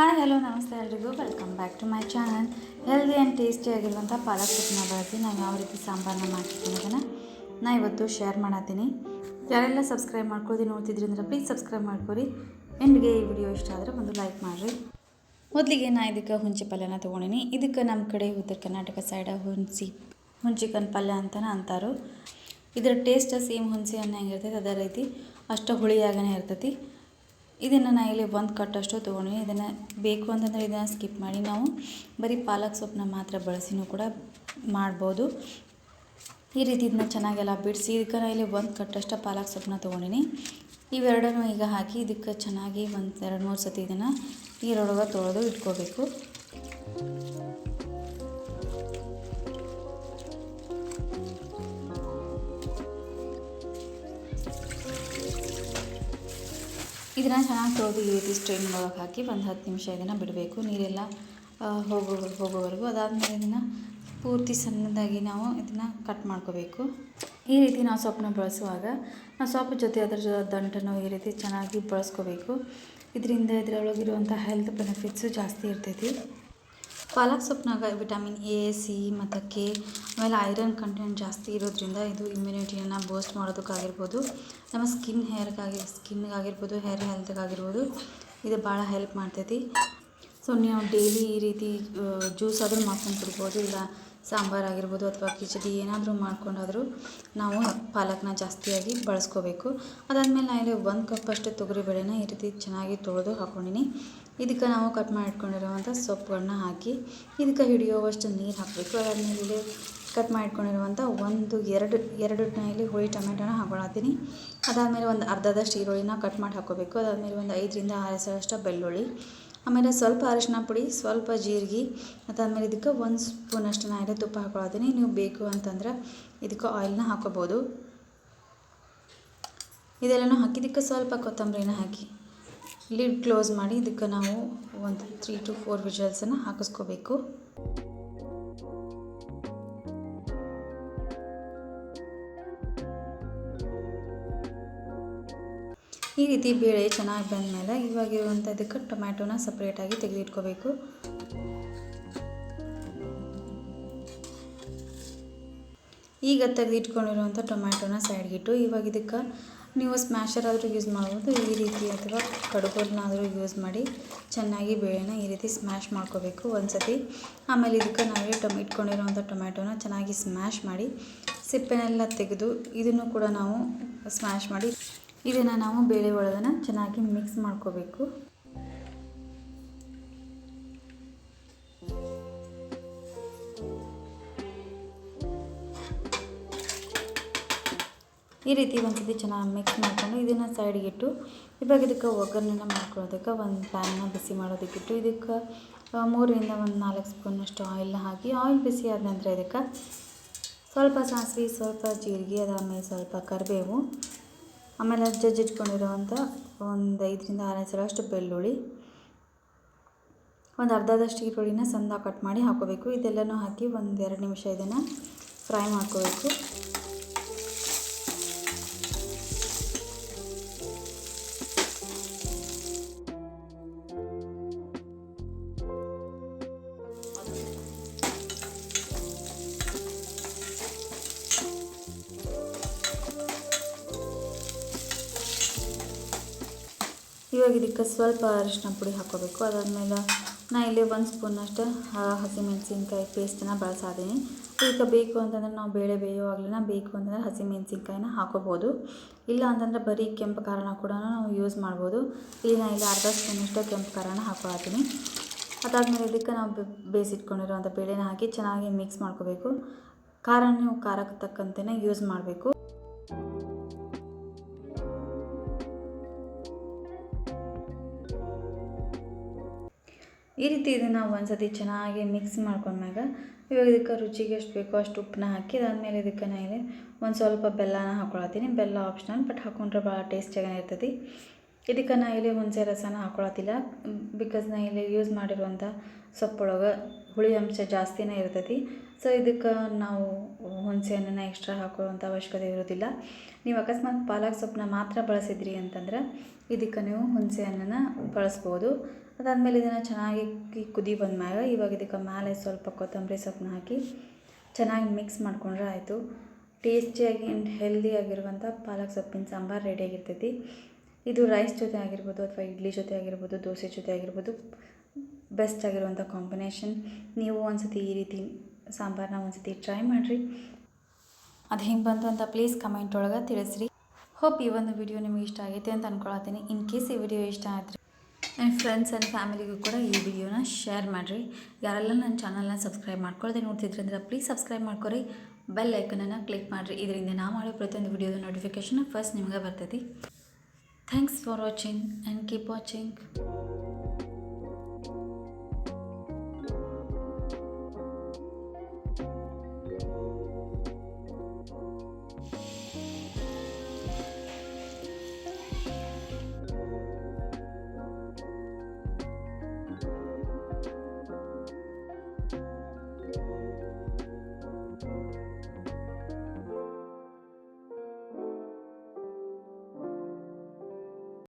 Hi, hello, ನಮಸ್ತೆ ಎಲ್ರಿಗೂ. Welcome back to my channel healthy and ಟೇಸ್ಟಿಯಾಗಿರುವಂಥ ಪಾಲಕ್ ಸೊಪ್ಪನ್ನ ಬಳಸಿ ನಾನು ಯಾವ ರೀತಿ ಸಾಂಬಾರನ್ನ ಮಾಡ್ತೀನಿ ಅದನ್ನು ನಾ ಇವತ್ತು ಶೇರ್ ಮಾಡತ್ತೀನಿ. ಯಾರೆಲ್ಲ ಸಬ್ಸ್ಕ್ರೈಬ್ ಮಾಡ್ಕೊಳ್ಳಿ ನೋಡ್ತಿದ್ರಿ ಅಂದ್ರೆ ಪ್ಲೀಸ್ ಸಬ್ಸ್ಕ್ರೈಬ್ ಮಾಡ್ಕೊರಿ. ಎಂಡ್ಗೆ ಈ ವಿಡಿಯೋ ಇಷ್ಟ ಆದರೆ ಒಂದು ಲೈಕ್ ಮಾಡಿರಿ. ಮೊದಲಿಗೆ ನಾ ಇದಕ್ಕೆ ಹುಂಚೆ ಪಲ್ಯನ ತೊಗೊಂಡಿನಿ. ಇದಕ್ಕೆ ನಮ್ಮ ಕಡೆ ಉತ್ತರ ಕರ್ನಾಟಕ ಸೈಡ ಹುಣಸಿ ಹುಂಚಿಕನ್ ಪಲ್ಯ ಅಂತಲೇ ಅಂತಾರೆ. ಇದರ ಟೇಸ್ಟ್ ಸೇಮ್ ಹುಣಸೆ ಹಣ್ಣು ಹೆಂಗಿರ್ತೈತೆ ಅದೇ ರೀತಿ ಅಷ್ಟು ಹುಳಿಯಾಗನೇ ಇರ್ತೈತಿ. ಇದನ್ನು ನಾ ಇಲ್ಲಿ ಒಂದು ಕಟ್ಟಷ್ಟು ತೊಗೊಂಡ್ವಿ. ಇದನ್ನು ಬೇಕು ಅಂತಂದರೆ ಇದನ್ನು ಸ್ಕಿಪ್ ಮಾಡಿ ನಾವು ಬರೀ ಪಾಲಕ್ ಸೊಪ್ಪನ್ನ ಮಾತ್ರ ಬಳಸಿನೂ ಕೂಡ ಮಾಡ್ಬೋದು. ಈ ರೀತಿ ಇದನ್ನ ಚೆನ್ನಾಗೆಲ್ಲ ಬಿಡಿಸಿ ಇದಕ್ಕೆ ನಾ ಇಲ್ಲಿ ಒಂದು ಕಟ್ಟಷ್ಟು ಪಾಲಕ್ ಸೊಪ್ಪನ್ನ ತೊಗೊಂಡಿನಿ. ಇವೆರಡನ್ನೂ ಈಗ ಹಾಕಿ ಇದಕ್ಕೆ ಚೆನ್ನಾಗಿ ಒಂದು ಎರಡು ಮೂರು ಸತಿ ಇದನ್ನು ನೀರೊಳಗೆ ತೊಳೆದು ಇಟ್ಕೋಬೇಕು. ಇದನ್ನು ಚೆನ್ನಾಗಿ ತೊಳೆದು ಈ ಸ್ಟ್ರೈನ್ ಒಳಗೆ ಹಾಕಿ ಒಂದು ಹತ್ತು ನಿಮಿಷ ಇದನ್ನು ಬಿಡಬೇಕು. ನೀರೆಲ್ಲ ಹೋಗೋ, ಹೋಗೋವರೆಗೂ. ಅದಾದಮೇಲೆ ಇದನ್ನು ಪೂರ್ತಿ ಸಣ್ಣದಾಗಿ ನಾವು ಇದನ್ನು ಕಟ್ ಮಾಡ್ಕೋಬೇಕು. ಈ ರೀತಿ ನಾವು ಸೊಪ್ಪನ್ನ ಬಳಸುವಾಗ ನಾವು ಸೊಪ್ಪು ಜೊತೆ ಅದರ ಜೊತೆ ದಂಟನ್ನು ಈ ರೀತಿ ಚೆನ್ನಾಗಿ ಬಳಸ್ಕೋಬೇಕು. ಇದರಿಂದ ಇದರೊಳಗಿರುವಂಥ ಹೆಲ್ತ್ ಬೆನಿಫಿಟ್ಸು ಜಾಸ್ತಿ ಇರ್ತೈತಿ. ಪಾಲಕ್ ಸೊಪ್ಪಿನಾಗ ವಿಟಮಿನ್ ಎ, ಸಿ ಮತ್ತು ಕೆ ಆಮೇಲೆ ಐರನ್ ಕಂಟೆಂಟ್ ಜಾಸ್ತಿ ಇರೋದ್ರಿಂದ ಇದು ಇಮ್ಯುನಿಟಿಯನ್ನು ಬೂಸ್ಟ್ ಮಾಡೋದಕ್ಕಾಗಿರ್ಬೋದು. ನಮ್ಮ ಸ್ಕಿನ್ ಹೇರ್ಗಾಗಿ ಸ್ಕಿನ್ಗಾಗಿರ್ಬೋದು ಹೇರ್ ಹೆಲ್ತ್ಗಾಗಿರ್ಬೋದು ಇದು ಭಾಳ ಹೆಲ್ಪ್ ಮಾಡ್ತೈತಿ. ಸೊ ನೀವು ಡೈಲಿ ಈ ರೀತಿ ಜ್ಯೂಸ್ ಆದರೂ ಮಾಡ್ಕೊಂಡು ಕುಡ್ಬೋದು, ಇಲ್ಲ ಸಾಂಬಾರು ಆಗಿರ್ಬೋದು ಅಥವಾ ಕಿಚಡಿ ಏನಾದರೂ ಮಾಡ್ಕೊಂಡಾದರೂ ನಾವು ಪಾಲಕ್ನ ಜಾಸ್ತಿಯಾಗಿ ಬಳಸ್ಕೋಬೇಕು. ಅದಾದಮೇಲೆ ನಾನು ಇಲ್ಲಿ ಒಂದು ಕಪ್ ಅಷ್ಟು ತೊಗರಿ ತೊಗರಿಬೇಳೆನ ಈ ರೀತಿ ಚೆನ್ನಾಗಿ ತೊಳೆದು ಹಾಕ್ಕೊಂಡಿನಿ ಇದಕ್ಕೆ ನಾವು ಕಟ್ ಮಾಡಿ ಇಟ್ಕೊಂಡಿರುವಂಥ ಸೊಪ್ಪುಗಳನ್ನ ಹಾಕಿ, ಇದಕ್ಕೆ ಹಿಡಿಯುವಷ್ಟು ನೀರು ಹಾಕಬೇಕು. ಅದಾದಮೇಲೆ ಇಲ್ಲಿ ಕಟ್ ಮಾಡಿಟ್ಕೊಂಡಿರುವಂಥ ಒಂದು ಎರಡು ಎರಡು ಇಲ್ಲಿ ಹುಳಿ ಟೊಮೆಟೊನ ಹಾಕೊಳತ್ತೀನಿ. ಅದಾದಮೇಲೆ ಒಂದು ಅರ್ಧದಷ್ಟು ಈರುಳ್ಳಿನ ಕಟ್ ಮಾಡಿ ಹಾಕೋಬೇಕು. ಅದಾದಮೇಲೆ ಒಂದು ಐದರಿಂದ ಆರು ಸಾವಿರಷ್ಟು ಬೆಳ್ಳುಳ್ಳಿ ಆಮೇಲೆ ಸ್ವಲ್ಪ ಅರಿಶಿನ ಪುಡಿ, ಸ್ವಲ್ಪ ಜೀರಿಗೆ, ಅದಾದಮೇಲೆ ಇದಕ್ಕೆ ಒಂದು ಸ್ಪೂನಷ್ಟು ನಾ ಇಲ್ಲಿ ತುಪ್ಪ ಹಾಕೊಳತ್ತೀನಿ ನೀವು ಬೇಕು ಅಂತಂದ್ರೆ ಇದಕ್ಕೆ ಆಯಿಲ್ನ ಹಾಕೋಬೋದು. ಇದೆಲ್ಲನೂ ಹಾಕಿದ್ದಕ್ಕೆ ಸ್ವಲ್ಪ ಕೊತ್ತಂಬರಿನ ಹಾಕಿ. ಲಿಡ್ ಕ್ಲೋಸ್ ಮಾಡಿ ಇದಕ್ಕೆ ನಾವು ಒಂದು ತ್ರೀ ಟು ಫೋರ್ ವಿಜಲ್ಸನ್ನು ಹಾಕಿಸ್ಕೋಬೇಕು. ಈ ರೀತಿ ಬೇಳೆ ಚೆನ್ನಾಗಿ ಬಂದಮೇಲೆ ಇವಾಗಿರುವಂಥ ಇದಕ್ಕೆ ಟೊಮ್ಯಾಟೊನ ಸಪ್ರೇಟಾಗಿ ತೆಗೆದಿಟ್ಕೋಬೇಕು. ಈಗ ತೆಗೆದಿಟ್ಕೊಂಡಿರುವಂಥ ಟೊಮ್ಯಾಟೊನ ಸೈಡ್ಗಿಟ್ಟು ಇವಾಗ ಇದಕ್ಕೆ ನೀವು ಸ್ಮ್ಯಾಷರ್ ಆದರೂ ಯೂಸ್ ಮಾಡ್ಬೋದು, ಈ ರೀತಿ ಅಥವಾ ಕಡುಬರ್ನಾದರೂ ಯೂಸ್ ಮಾಡಿ ಚೆನ್ನಾಗಿ ಬೇಳೆನ ಈ ರೀತಿ ಸ್ಮ್ಯಾಶ್ ಮಾಡ್ಕೋಬೇಕು ಒಂದು ಸತಿ ಆಮೇಲೆ ಇದಕ್ಕೆ ನಾವೇ ಟೊಮ್ ಇಟ್ಕೊಂಡಿರುವಂಥ ಟೊಮ್ಯಾಟೊನ ಚೆನ್ನಾಗಿ ಸ್ಮ್ಯಾಶ್ ಮಾಡಿ, ಸಿಪ್ಪೆನೆಲ್ಲ ತೆಗೆದು ಇದನ್ನು ಕೂಡ ನಾವು ಸ್ಮ್ಯಾಶ್ ಮಾಡಿ ಇದನ್ನು ನಾವು ಬೇಳೆ ಒಳಗನ ಚೆನ್ನಾಗಿ ಮಿಕ್ಸ್ ಮಾಡ್ಕೋಬೇಕು. ಈ ರೀತಿ ಒಂದ್ಸತಿ ಚೆನ್ನಾಗಿ ಮಿಕ್ಸ್ ಮಾಡಿಕೊಂಡು ಇದನ್ನು ಸೈಡ್ಗೆ ಇಟ್ಟು, ಇವಾಗ ಇದಕ್ಕೆ ಒಗ್ಗರಣೆನ ಮಾಡ್ಕೊಳ್ಳೋದಕ್ಕೆ ಒಂದು ಪ್ಯಾನ್ನ ಬಿಸಿ ಮಾಡೋದಕ್ಕಿಟ್ಟು ಇದಕ್ಕೆ ಮೂರರಿಂದ ಒಂದು ನಾಲ್ಕು ಸ್ಪೂನಷ್ಟು ಆಯಿಲ್ನ ಹಾಕಿ ಆಯಿಲ್ ಬಿಸಿ ಆದ ನಂತರ ಇದಕ್ಕೆ ಸ್ವಲ್ಪ ಸಾಸಿವೆ, ಸ್ವಲ್ಪ ಜೀರಿಗೆ, ಅದಾದಮೇಲೆ ಸ್ವಲ್ಪ ಕರಿಬೇವು ಆಮೇಲೆ ಜಜ್ಜಿಟ್ಕೊಂಡಿರುವಂಥ ಒಂದು ಐದರಿಂದ ಆರು ಸಲಷ್ಟು ಬೆಳ್ಳುಳ್ಳಿ, ಒಂದು ಅರ್ಧದಷ್ಟು ಈರುಳ್ಳಿನ ಸಂದ ಕಟ್ ಮಾಡಿ ಹಾಕೋಬೇಕು. ಇದೆಲ್ಲನೂ ಹಾಕಿ ಒಂದು ಎರಡು ನಿಮಿಷ ಇದನ್ನು ಫ್ರೈ ಮಾಡ್ಕೋಬೇಕು. ಇವಾಗ ಇದಕ್ಕೆ ಸ್ವಲ್ಪ ಅರಿಶಿನ ಪುಡಿ ಹಾಕೋಬೇಕು ಅದಾದಮೇಲೆ ನಾ ಇಲ್ಲಿ ಒಂದು ಸ್ಪೂನಷ್ಟು ಹಸಿಮೆಣಸಿನ್ಕಾಯಿ ಪೇಸ್ಟನ್ನು ಬಳಸಾದೀನಿ ಈಗ ಬೇಕು ಅಂತಂದ್ರೆ ನಾವು ಬೇಳೆ ಬೇಯುವಾಗಲಿನ ಬೇಕು ಅಂತಂದರೆ ಹಸಿಮೆಣಸಿನ್ಕಾಯಿನ ಹಾಕೋಬೋದು ಇಲ್ಲ ಅಂತಂದರೆ ಬರೀ ಕೆಂಪು ಖಾರನ ಕೂಡ ನಾವು ಯೂಸ್ ಮಾಡ್ಬೋದು. ಇಲ್ಲಿ ನಾನು ಇಲ್ಲಿ ಅರ್ಧ ಸ್ಪೂನಷ್ಟು ಕೆಂಪು ಖಾರನ ಹಾಕೋತೀನಿ ಅದಾದಮೇಲೆ ಇದಕ್ಕೆ ನಾವು ಬೇಯಿಸಿಟ್ಕೊಂಡಿರುವಂಥ ಬೇಳೆನ ಹಾಕಿ ಚೆನ್ನಾಗಿ ಮಿಕ್ಸ್ ಮಾಡ್ಕೋಬೇಕು. ಖಾರ ನೀವು ಖಾರಕ್ಕೆ ತಕ್ಕಂತೆಯೇ ಯೂಸ್ ಮಾಡಬೇಕು. ಈ ರೀತಿ ಇದನ್ನು ಒಂದ್ಸತಿ ಚೆನ್ನಾಗಿ ಮಿಕ್ಸ್ ಮಾಡ್ಕೊಂಡ್ಮ್ಯಾಗ ಇವಾಗ ಇದಕ್ಕೆ ರುಚಿಗೆ ಎಷ್ಟು ಬೇಕೋ ಅಷ್ಟು ಉಪ್ಪನ್ನ ಹಾಕಿ ಅದಾದಮೇಲೆ ಇದಕ್ಕೆ ನಾನು ಒಂದು ಸ್ವಲ್ಪ ಬೆಲ್ಲನ ಹಾಕೊಳತ್ತೀನಿ. ಬೆಲ್ಲ ಆಪ್ಷನಲ್ ಬಟ್ ಹಾಕೊಂಡ್ರೆ ಭಾಳ ಟೇಸ್ಟಿಯಾಗಿ ಇರ್ತೈತಿ. ಇದಕ್ಕೆ ನಾ ಇಲ್ಲಿ ಹುಣಸೆ ರಸನ ಹಾಕೊಳತ್ತಿಲ್ಲ. ಬಿಕಾಸ್ ನಾ ಇಲ್ಲಿ ಯೂಸ್ ಮಾಡಿರುವಂಥ ಸೊಪ್ಪೊಳಗೆ ಹುಳಿ ಅಂಶ ಜಾಸ್ತಿನೇ ಇರ್ತೈತಿ. ಸೊ ಇದಕ್ಕೆ ನಾವು ಹುಣಸೆ ಎಕ್ಸ್ಟ್ರಾ ಹಾಕೊಳ್ಳುವಂಥ ಅವಶ್ಯಕತೆ ಇರೋದಿಲ್ಲ. ನೀವು ಅಕಸ್ಮಾತ್ ಪಾಲಕ್ ಸೊಪ್ಪನ್ನ ಮಾತ್ರ ಬಳಸಿದ್ರಿ ಅಂತಂದ್ರೆ ಇದಕ್ಕೆ ನೀವು ಹುಣಸೆ ಹಣ್ಣನ್ನು ಬಳಸ್ಬೋದು. ಅದಾದಮೇಲೆ ಇದನ್ನು ಚೆನ್ನಾಗಿ ಕುದಿ ಕುದಿ ಬಂದ್ಮ್ಯಾಗ ಇವಾಗ ಇದಕ್ಕೆ ಮೇಲೆ ಸ್ವಲ್ಪ ಕೊತ್ತಂಬರಿ ಸೊಪ್ಪನ್ನ ಹಾಕಿ ಚೆನ್ನಾಗಿ ಮಿಕ್ಸ್ ಮಾಡ್ಕೊಂಡ್ರೆ ಆಯಿತು. ಟೇಸ್ಟಿಯಾಗಿ ಆ್ಯಂಡ್ ಹೆಲ್ದಿಯಾಗಿರುವಂಥ ಪಾಲಕ್ ಸೊಪ್ಪಿನ ಸಾಂಬಾರು ರೆಡಿಯಾಗಿರ್ತೈತಿ ಇದು ರೈಸ್ ಜೊತೆ ಆಗಿರ್ಬೋದು ಅಥವಾ ಇಡ್ಲಿ ಜೊತೆ ಆಗಿರ್ಬೋದು, ದೋಸೆ ಜೊತೆ ಆಗಿರ್ಬೋದು ಬೆಸ್ಟ್ ಆಗಿರುವಂಥ ಕಾಂಬಿನೇಷನ್ ನೀವು ಒಂದ್ಸತಿ ಈ ರೀತಿ ಸಾಂಬಾರನ್ನ ಒಂದ್ಸತಿ ಟ್ರೈ ಮಾಡಿರಿ. ಅದು ಹೆಂಗೆ ಬಂತು ಅಂತ ಪ್ಲೀಸ್ ಕಮೆಂಟ್ ಒಳಗೆ ತಿಳಿಸ್ರಿ. ಹೋಪ್ ಈ ಒಂದು ವಿಡಿಯೋ ನಿಮಗೆ ಇಷ್ಟ ಆಗೈತೆ ಅಂತ ಅಂದ್ಕೊಳತ್ತೀನಿ ಇನ್ ಕೇಸ್ ಈ ವಿಡಿಯೋ ಇಷ್ಟ ಆದರೆ ಆ್ಯಂಡ್ ಫ್ರೆಂಡ್ಸ್ ಆ್ಯಂಡ್ ಫ್ಯಾಮಿಲಿಗೂ ಕೂಡ ಈ ವಿಡಿಯೋನ ಶೇರ್ ಮಾಡಿರಿ. ಯಾರೆಲ್ಲ ನನ್ನ ಚಾನಲ್ನ ಸಬ್ಸ್ಕ್ರೈಬ್ ಮಾಡ್ಕೊಳ್ಳದೆ ನೋಡ್ತಿದ್ರೆ ಅಂದ್ರೆ ಪ್ಲೀಸ್ ಸಬ್ಸ್ಕ್ರೈಬ್ ಮಾಡ್ಕೊರಿ. ಬೆಲ್ ಐಕನನ್ನು ಕ್ಲಿಕ್ ಮಾಡಿರಿ. ಇದರಿಂದ ನಾವು ಮಾಡೋ ಪ್ರತಿಯೊಂದು ವಿಡಿಯೋದ ನೋಟಿಫಿಕೇಷನ್ ಫಸ್ಟ್ ನಿಮಗೆ ಬರ್ತೈತಿ. Thanks for watching and keep watching